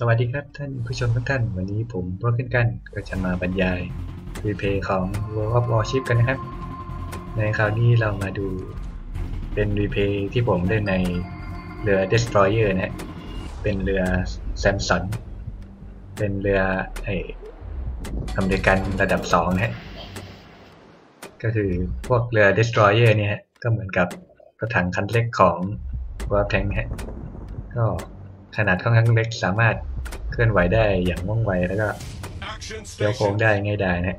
สวัสดีครับท่านผู้ชมทุกท่าน วันนี้ผมโปรขึ้นกันก็จะมาบรรยายรีเพย์ของ World of Warship กันนะครับ ในคราวนี้เรามาดูเป็นรีเพย์ที่ผมเล่นในเรือ Destroyer นะฮะเป็นเรือ Samson เป็นเรือไออเมริกันระดับ 2 นะฮะก็คือพวกเรือ Destroyer เนี่ยฮะก็เหมือนกับกรถถังคันเล็กของ World Tank ฮะก็ ขนาดค่อนข้างเล็กสามารถเคลื่อนไหวได้อย่างว่องไวแล้วก็เลี้ยวโค้งได้ง่ายดายนะฮะ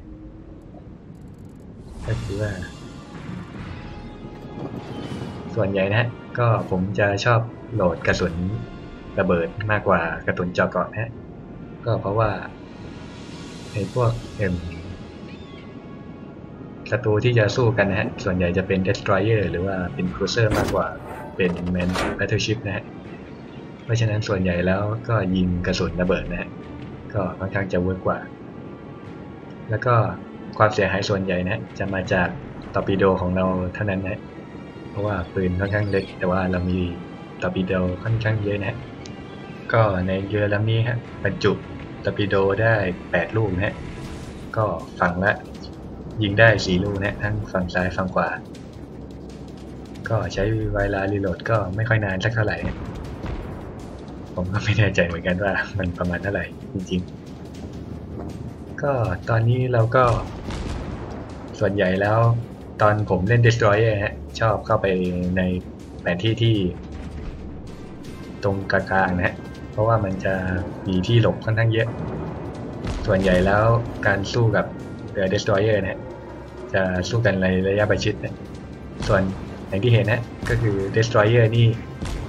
ก็คือว่า ส่วนใหญ่นะฮะก็ผมจะชอบโหลดกระสุนระเบิดมากกว่ากระสุนเจาะเกาะนะฮะก็เพราะว่าไอ้พวกเอ็มศัตรูที่จะสู้กันนะฮะ ส่วนใหญ่จะเป็น destroyer หรือว่าเป็น cruiser มากกว่าเป็น man battleship นะฮะ ราะฉะนั้นส่วนใหญ่แล้วก็ยิงกระสุนระเบิดนะฮะก็ค่อนข้างจะเวิร์กกว่า แล้วก็ความเสียหายส่วนใหญ่นะจะมาจากตอร์ปิโดของเราเท่านั้นนะเพราะว่าปืนค่อนข้างเล็ก แต่ว่าเรามีตอร์ปิโดค่อนข้างเยอะนะฮะก็ในเรือลำนี้ฮะบรรจุตอร์ปิโดได้ 8 ลูกนะฮะก็ฝั่งละยิงได้ 4 ลูกนะทั้งฝั่งซ้ายฝั่งขวา ก็ใช้เวลารีโหลดก็ไม่ค่อยนานสักเท่าไหร่ ผมก็ไม่แน่ใจเหมือนกันว่ามันประมาณเท่าไหร่จริง ๆ ก็ตอนนี้เราก็ส่วนใหญ่แล้ว ตอนผมเล่น Destroyer ฮะชอบเข้าไปในแผนที่ที่ ตรงกลางๆนะฮะเพราะว่ามันจะมีที่หลบค่อนข้างเยอะ ส่วนใหญ่แล้วการสู้กับเรือ Destroyer นะฮะจะสู้กันในระยะประชิดนะส่วนอย่างที่เห็นนะก็คือ Destroyer นี่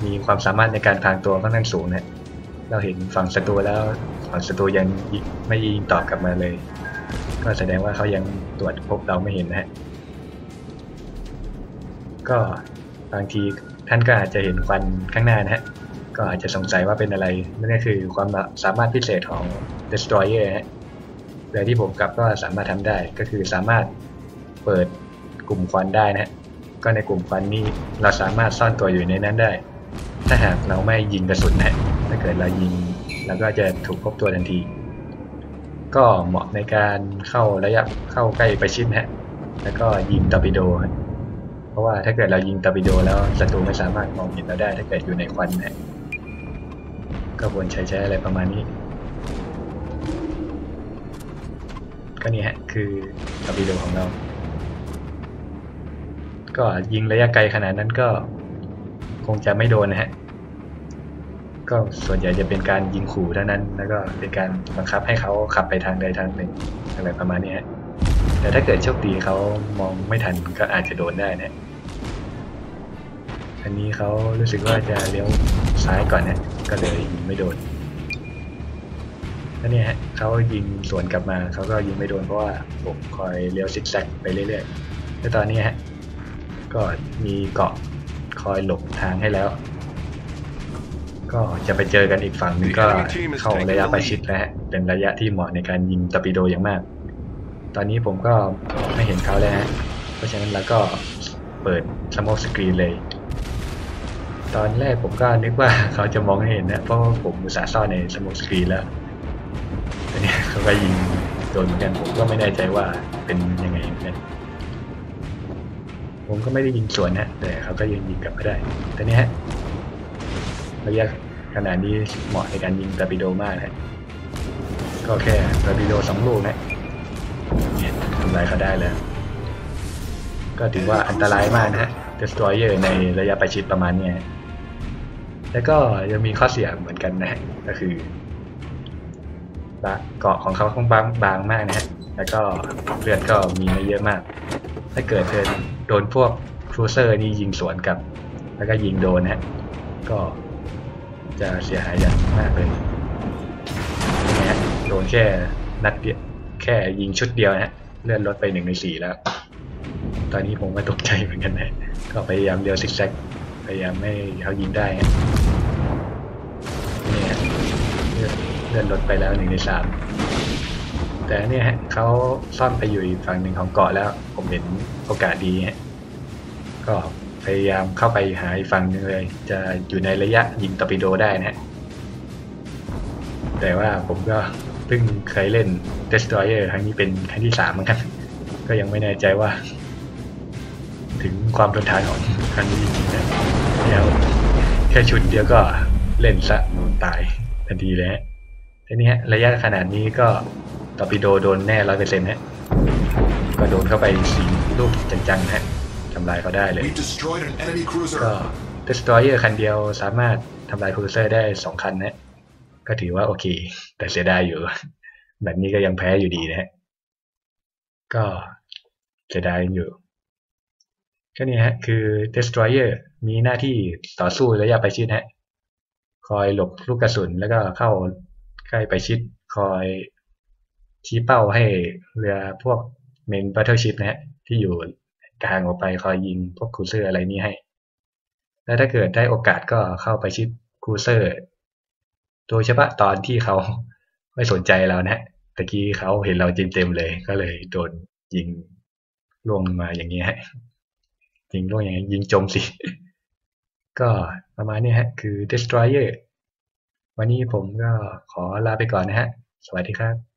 มีความสามารถในการพรางตัวค่อนข้างสูงนะเราเห็นฝั่งศัตรูแล้วฝั่งศัตรูยังไม่ยิงตอบกลับมาเลย ก็แสดงว่าเขายังตรวจพบเราไม่เห็นนะฮะก็บางทีท่านก็อาจจะเห็นควันข้างหน้านะฮะก็อาจจะสงสัยว่าเป็นอะไรนั่นก็คือความสามารถพิเศษของ Destroyer ฮะเรือที่ผมกลับก็สามารถทำได้ก็คือสามารถเปิดกลุ่มควันได้นะฮะก็ในกลุ่มควันนี้เราสามารถซ่อนตัวอยู่ในนั้นได้ ถ้าหากเราไม่ยิงกระสุนนะถ้าเกิดเรายิงเราก็จะถูกพบตัวทันที ก็เหมาะในการเข้าระยะเข้าใกล้ประชิดฮะแล้วก็ยิงตอร์ปิโด เพราะว่าถ้าเกิดเรายิงตอร์ปิโด แล้วศัตรูไม่สามารถมองเห็นเราได้ ถ้าเกิดอยู่ในควันนะก็ควรใช้ใช้อะไรประมาณนี้ ก็นี่ฮะคือตอร์ปิโดของเรา ก็ยิงระยะไกลขนาดนั้นก็ งจะไม่โดนนะฮะ ก็ส่วนใหญ่จะเป็นการยิงขู่เท่านั้น แล้วก็เป็นการบังคับให้เขาขับไปทางใดทางหนึ่งอะไรประมาณนี้ฮะ แต่ถ้าเกิดโชคดีเขามองไม่ทันก็อาจจะโดนได้นะอันนี้เขารู้สึกว่าจะเลี้ยวซ้ายก่อนนะก็เลยยิงไม่โดนแล้วเนี่ยฮะเขายิงสวนกลับมาเขาก็ยิงไม่โดนเพราะว่าผมคอยเลี้ยวซิกแซกไปเรื่อยๆแล้วตอนนี้ฮะก็มีเกาะ คอยหลบทางให้แล้ว ก็จะไปเจอกันอีกฝั่งนึงก็เข้าระยะประชิดแล้วเป็นระยะที่เหมาะในการยิงตอร์ปิโดอย่างมาก ตอนนี้ผมก็ไม่เห็นเขาแล้วฮะเพราะฉะนั้นแล้วก็เปิดสมกสกรีนเลย ตอนแรกผมก็นึกว่าเขาจะมองไม่เห็นนะเพราะว่าผมอุตส่าห์ซ่อนในสมกสกรีนแล้วต่เนี่เขาก็ยิงโดนเหมือนกันผมก็ไม่แน่ใจว่าเป็นยังไงเหมือนกัน ผมก็ไม่ได้ยิงสวนนะแต่เขาก็ยังยิงกลับมาได้ แต่นี้ฮะระยะขนาดนี้เหมาะในการยิงตอร์ปิโดมากนะก็แค่ตอร์ปิโดสองลูกนะเนี่ยทำลายเขาได้แล้ว ก็ถือว่าอันตรายมากนะฮะ destroyer ในระยะประชิดประมาณนี้แล้วก็ยังมีข้อเสียเหมือนกันนะฮะก็คือเกาะของเขาค่อนข้างบางมากนะฮะ แล้วก็เลือดก็มีไม่เยอะมาก ถ้าเกิดเธอโดนพวกครูเซอร์นี่ยิงสวนกลับ แล้วก็ยิงโดนฮะก็จะเสียหายอย่างมากเลยนะโดนแค่นัดเดียวแค่ยิงชุดเดียวนะเลื่อนลดไปหนึ่งในสี่แล้ว ตอนนี้ผมก็ตกใจเหมือนกันนะก็พยายามเดียวซิกแซกพยายามไม่เขายิงได้ฮะนี่ฮะเลื่อนลดไปแล้วหนึ่งในสาม แต่เนี่ยฮะเขาซ่อนไปอยู่อีกฝั่งหนึ่งของเกาะแล้ว ผมเห็นโอกาสดีฮะก็พยายามเข้าไปหาอีกฝั่งหนึงเลย จะอยู่ในระยะยิงตอร์ปิโดได้นะฮะแต่ว่าผมก็เพิ่งเคยเล่น Destroyer ครั้งนี้เป็นครั้งที่สามเหมือนกันก็ยังไม่แน่ใจว่า ถึงความทนทานของครั้งนี้จริงๆนะแล้วแค่ชุดเดียวก็เล่นซะตายทันทีเลยฮะทีนี้ระยะขนาดนี้ก็ ตอร์ปิโดโดนแน่ร้อยเปอร์เซ็นต์ฮะก็โดนเข้าไปสี่ลูกจังๆฮะทำลายเขาได้เลย We've destroyed an enemy ก็ cruiser. Destroyer คันเดียวสามารถทำลาย Cruiser ได้สองคันนะก็ถือว่าโอเค แต่เสียดายอยู่ แบบนี้ก็ยังแพ้อยู่ดีนะฮะก็เสียดายอยู่ก็นี่ฮะคือ Destroyer มีหน้าที่ต่อสู้ระยะประชิดฮะคอยหลบลูกกระสุนแล้วก็เข้าใกล้ประชิด คอย ชี้เป้าให้เรือพวกเมน Battleship นะฮะที่อยู่กลางออกไปคอยยิงพวกครูเซอร์อะไรนี้ให้ แล้วถ้าเกิดได้โอกาสก็เข้าไปชิดครูเซอร์ โดยเฉพาะตอนที่เขาไม่สนใจเรานะฮะตะกี้เขาเห็นเราเต็มๆเลย ก็เลยโดนยิงล่วงมาอย่างนี้ฮะยิงล่วงอย่างนี้ยิงจมสิ ก็ประมาณนี้ฮะ คือ destroyer วันนี้ผมก็ขอลาไปก่อนนะฮะ สวัสดีครับ